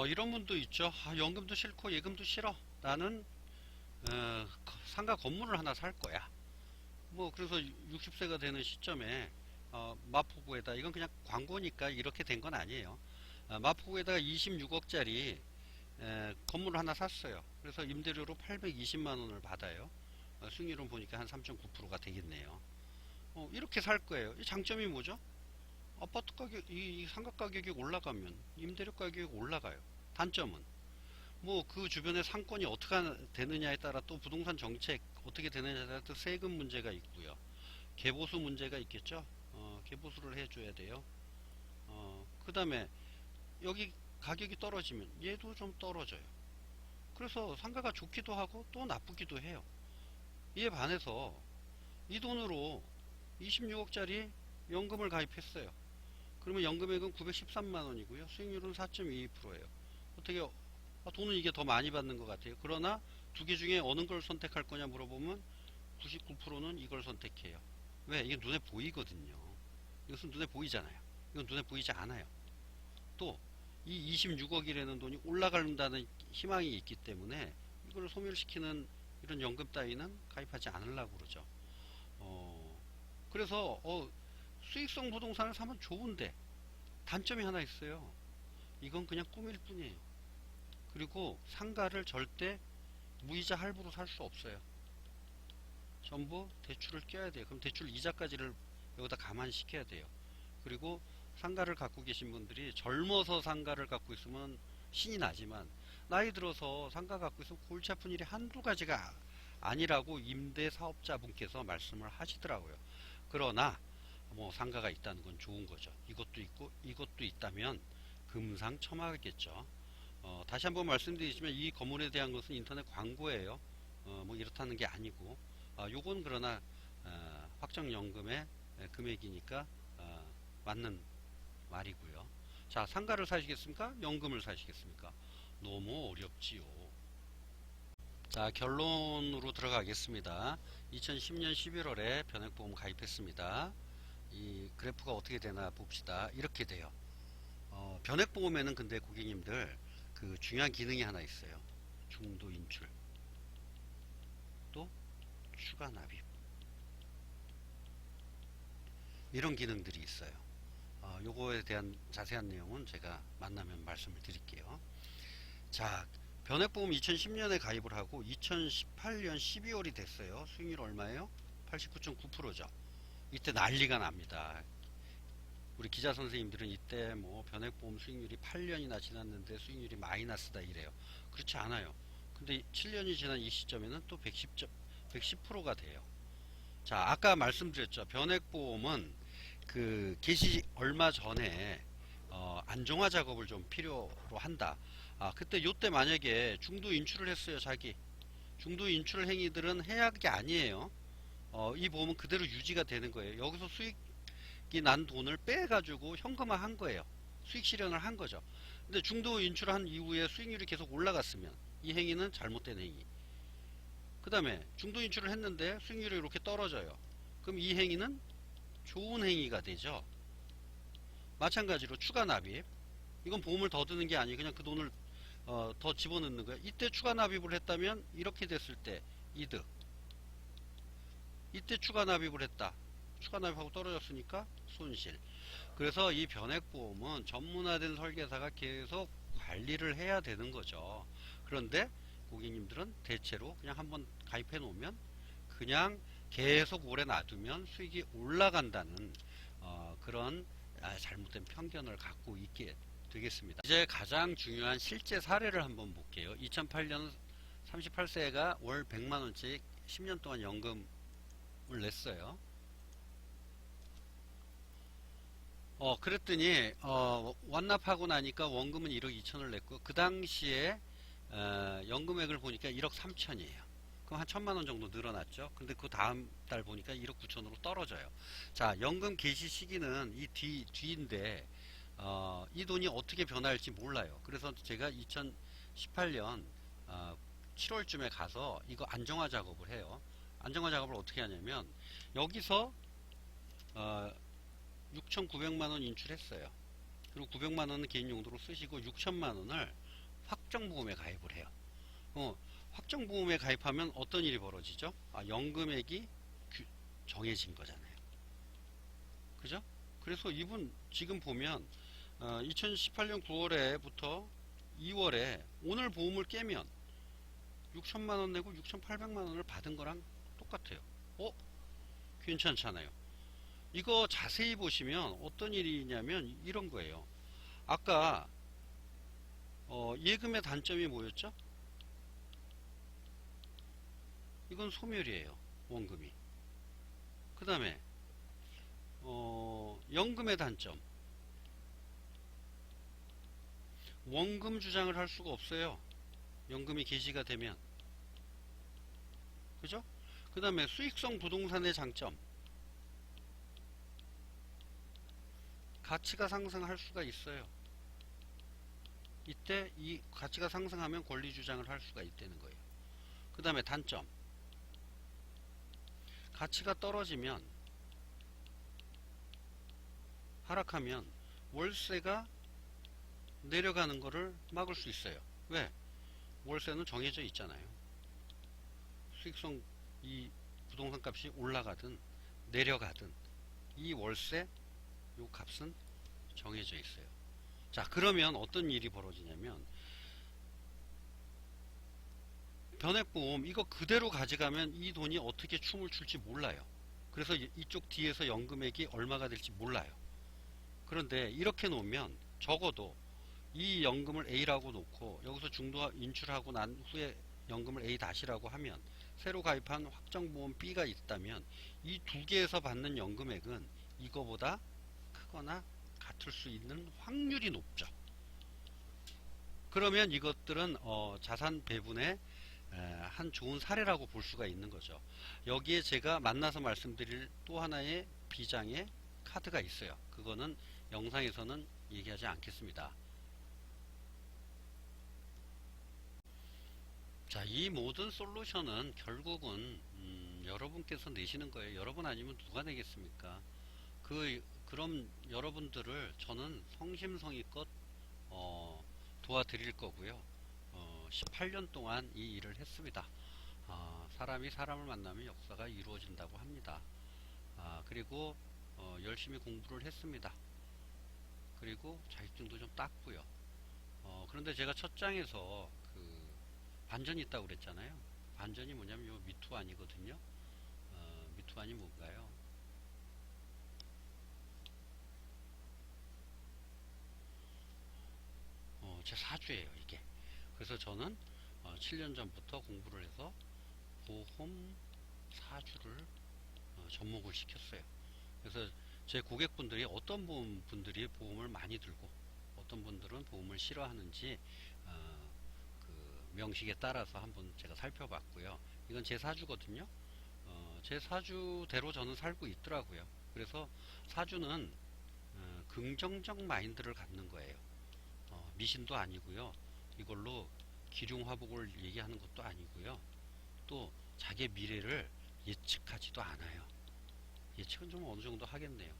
어, 이런 분도 있죠. 아, 연금도 싫고 예금도 싫어. 나는 어, 거- 상가 건물을 하나 살 거야. 뭐 그래서 60세가 되는 시점에 어, 마포구에다 이건 그냥 광고니까 이렇게 된 건 아니에요. 아, 마포구에다가 26억짜리 건물을 하나 샀어요. 그래서 임대료로 820만 원을 받아요. 어, 수익률은 보니까 한 3.9%가 되겠네요. 어, 이렇게 살 거예요. 이 장점이 뭐죠? 아파트 가격, 이, 이 상가 가격이 올라가면 임대료 가격이 올라가요. 단점은 뭐 그 주변의 상권이 어떻게 되느냐에 따라 또 부동산 정책 어떻게 되느냐에 따라 또 세금 문제가 있고요. 개보수 문제가 있겠죠. 어, 개보수를 해줘야 돼요. 어, 그 다음에 여기 가격이 떨어지면 얘도 좀 떨어져요. 그래서 상가가 좋기도 하고 또 나쁘기도 해요. 이에 반해서 이 돈으로 26억짜리 연금을 가입했어요. 그러면 연금액은 913만 원이고요. 수익률은 4.22%예요. 어떻게 아, 돈은 이게 더 많이 받는 것 같아요. 그러나 두 개 중에 어느 걸 선택할 거냐 물어보면 99%는 이걸 선택해요. 왜? 이게 눈에 보이거든요. 이것은 눈에 보이잖아요. 이건 눈에 보이지 않아요. 또 이 26억이라는 돈이 올라간다는 희망이 있기 때문에 이걸 소멸시키는 이런 연금 따위는 가입하지 않으려고 그러죠. 어, 그래서 어, 수익성 부동산을 사면 좋은데 단점이 하나 있어요. 이건 그냥 꿈일 뿐이에요. 그리고 상가를 절대 무이자 할부로 살 수 없어요. 전부 대출을 껴야 돼요. 그럼 대출 이자까지를 여기다 감안시켜야 돼요. 그리고 상가를 갖고 계신 분들이 젊어서 상가를 갖고 있으면 신이 나지만 나이 들어서 상가 갖고 있으면 골치 아픈 일이 한두 가지가 아니라고 임대 사업자분께서 말씀을 하시더라고요. 그러나 뭐 상가가 있다는 건 좋은 거죠. 이것도 있고 이것도 있다면 금상첨화겠죠. 어, 다시 한번 말씀드리지만 이 건물에 대한 것은 인터넷 광고예요. 어, 뭐 이렇다는 게 아니고 아, 요건 그러나 어, 확정연금의 에, 금액이니까 어, 맞는 말이고요. 자 상가를 사시겠습니까? 연금을 사시겠습니까? 너무 어렵지요. 자 결론으로 들어가겠습니다. 2010년 11월에 변액보험 가입했습니다. 이 그래프가 어떻게 되나 봅시다. 이렇게 돼요. 어, 변액보험에는 근데 고객님들 그 중요한 기능이 하나 있어요. 중도 인출 또 추가 납입 이런 기능들이 있어요. 어, 요거에 대한 자세한 내용은 제가 만나면 말씀을 드릴게요. 자, 변액보험 2010년에 가입을 하고 2018년 12월이 됐어요. 수익률 얼마예요? 89.9%죠. 이때 난리가 납니다. 우리 기자 선생님들은 이때 뭐 변액보험 수익률이 8년이나 지났는데 수익률이 마이너스다 이래요. 그렇지 않아요. 근데 7년이 지난 이 시점에는 또 110점, 110%가 돼요. 자, 아까 말씀드렸죠. 변액보험은 그 개시 얼마 전에 어, 안정화 작업을 좀 필요로 한다. 아, 그때 요때 만약에 중도 인출을 했어요, 자기. 중도 인출 행위들은 게 아니에요. 어, 이 보험은 그대로 유지가 되는 거예요. 여기서 수익이 난 돈을 빼가지고 현금화 한 거예요. 수익 실현을 한 거죠. 근데 중도 인출한 이후에 수익률이 계속 올라갔으면 이 행위는 잘못된 행위. 그 다음에 중도 인출을 했는데 수익률이 이렇게 떨어져요. 그럼 이 행위는 좋은 행위가 되죠. 마찬가지로 추가 납입. 이건 보험을 더 드는 게 아니고 그냥 그 돈을 어, 더 집어넣는 거예요. 이때 추가 납입을 했다면 이렇게 됐을 때 이득. 이때 추가 납입을 했다. 추가 납입하고 떨어졌으니까 손실. 그래서 이 변액보험은 전문화된 설계사가 계속 관리를 해야 되는 거죠. 그런데 고객님들은 대체로 그냥 한번 가입해 놓으면 그냥 계속 오래 놔두면 수익이 올라간다는 어, 그런 아, 잘못된 편견을 갖고 있게 되겠습니다. 이제 가장 중요한 실제 사례를 한번 볼게요. 2008년 38세가 월 100만원씩 10년 동안 연금 을 냈어요. 어, 그랬더니, 어, 완납하고 나니까 원금은 1억 2천을 냈고, 그 당시에, 어, 연금액을 보니까 1억 3천이에요. 그럼 한 천만 원 정도 늘어났죠. 근데 그 다음 달 보니까 1억 9천으로 떨어져요. 자, 연금 개시 시기는 이 뒤, 뒤인데, 어, 이 돈이 어떻게 변할지 몰라요. 그래서 제가 2018년, 어, 7월쯤에 가서 이거 안정화 작업을 해요. 안정화 작업을 어떻게 하냐면, 여기서, 어, 6,900만 원 인출했어요. 그리고 900만 원은 개인 용도로 쓰시고 6천만 원을 확정보험에 가입을 해요. 어, 확정보험에 가입하면 어떤 일이 벌어지죠? 아, 연금액이 규- 정해진 거잖아요. 그죠? 그래서 이분 지금 보면 어, 2018년 9월에부터 2월에 오늘 보험을 깨면 6천만 원 내고 6,800만 원을 받은 거랑 똑같아요. 어? 괜찮잖아요. 이거 자세히 보시면 어떤 일이냐면 이런 거예요. 아까 어, 예금의 단점이 뭐였죠? 이건 소멸이에요. 원금이. 그 다음에 어, 연금의 단점. 원금 주장을 할 수가 없어요. 연금이 개시가 되면. 그죠? 그 다음에 수익성 부동산의 장점. 가치가 상승할 수가 있어요. 이때 이 가치가 상승하면 권리 주장을 할 수가 있다는 거예요. 그 다음에 단점. 가치가 떨어지면 하락하면 월세가 내려가는 것을 막을 수 있어요. 왜? 월세는 정해져 있잖아요. 수익성 이 부동산 값이 올라가든 내려가든 이 월세 요 값은 정해져 있어요. 자, 그러면 어떤 일이 벌어지냐면 변액보험 이거 그대로 가져가면 이 돈이 어떻게 춤을 출지 몰라요. 그래서 이- 이쪽 뒤에서 연금액이 얼마가 될지 몰라요. 그런데 이렇게 놓으면 적어도 이 연금을 A라고 놓고 여기서 중도 인출하고 난 후에 연금을 A 다시라고 하면 새로 가입한 확정보험 B가 있다면 이 두 개에서 받는 연금액은 이거보다 크거나 같을 수 있는 확률이 높죠. 그러면 이것들은 어, 자산 배분의 에, 한 좋은 사례라고 볼 수가 있는 거죠. 여기에 제가 만나서 말씀드릴 또 하나의 비장의 카드가 있어요. 그거는 영상에서는 얘기하지 않겠습니다. 자, 이 모든 솔루션은 결국은 음, 여러분께서 내시는 거예요. 여러분 아니면 누가 내겠습니까? 그 그럼 여러분들을 저는 성심성의껏 어, 도와드릴 거고요. 어, 18년 동안 이 일을 했습니다. 아, 사람이 사람을 만나면 역사가 이루어진다고 합니다. 아, 그리고 어, 열심히 공부를 했습니다. 그리고 자격증도 좀 땄고요. 어, 그런데 제가 첫 장에서 그 반전이 있다고 그랬잖아요. 반전이 뭐냐면 요 미투안이거든요. 어, 미투안이 뭔가요? 어, 제 사주예요, 이게. 그래서 저는 어, 7년 전부터 공부를 해서 보험 사주를 어, 접목을 시켰어요. 그래서 제 고객분들이 어떤 분들이 보험을 많이 들고 어떤 분들은 보험을 싫어하는지 명식에 따라서 한번 제가 살펴봤고요. 이건 제 사주거든요. 어, 제 사주대로 저는 살고 있더라고요. 그래서 사주는 어, 긍정적 마인드를 갖는 거예요. 어, 미신도 아니고요. 이걸로 기륭화복을 얘기하는 것도 아니고요. 또 자기의 미래를 예측하지도 않아요. 예측은 좀 어느 정도 하겠네요.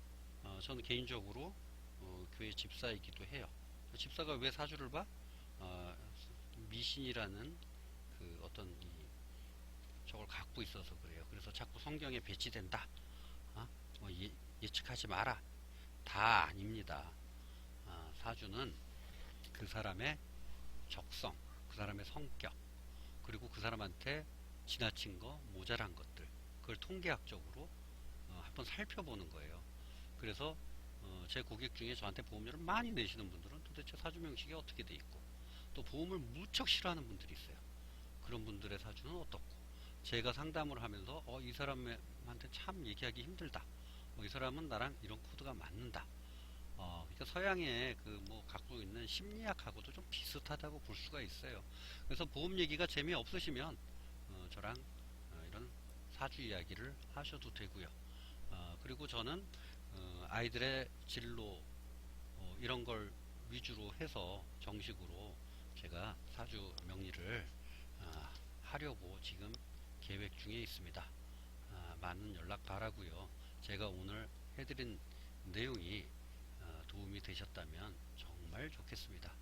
어, 저는 개인적으로 어, 교회 집사이기도 해요. 집사가 왜 사주를 봐? 어, 미신이라는 그 어떤 이 저걸 갖고 있어서 그래요. 그래서 자꾸 성경에 배치된다. 어? 뭐 예, 예측하지 마라. 다 아닙니다. 아, 사주는 그 사람의 적성, 그 사람의 성격, 그리고 그 사람한테 지나친 거, 모자란 것들, 그걸 통계학적으로 어, 한번 살펴보는 거예요. 그래서 어, 제 고객 중에 저한테 보험료를 많이 내시는 분들은 도대체 사주 명식이 어떻게 돼 있고, 또 보험을 무척 싫어하는 분들이 있어요. 그런 분들의 사주는 어떻고, 제가 상담을 하면서 어, 이 사람한테 참 얘기하기 힘들다. 어, 이 사람은 나랑 이런 코드가 맞는다. 어, 그러니까 서양의 그 뭐 갖고 있는 심리학하고도 좀 비슷하다고 볼 수가 있어요. 그래서 보험 얘기가 재미 없으시면 어, 저랑 어, 이런 사주 이야기를 하셔도 되고요. 어, 그리고 저는 어, 아이들의 진로 어, 이런 걸 위주로 해서 정식으로 제가 사주 명리를 아, 하려고 지금 계획 중에 있습니다. 아, 많은 연락 바라고요. 제가 오늘 해드린 내용이 어, 도움이 되셨다면 정말 좋겠습니다.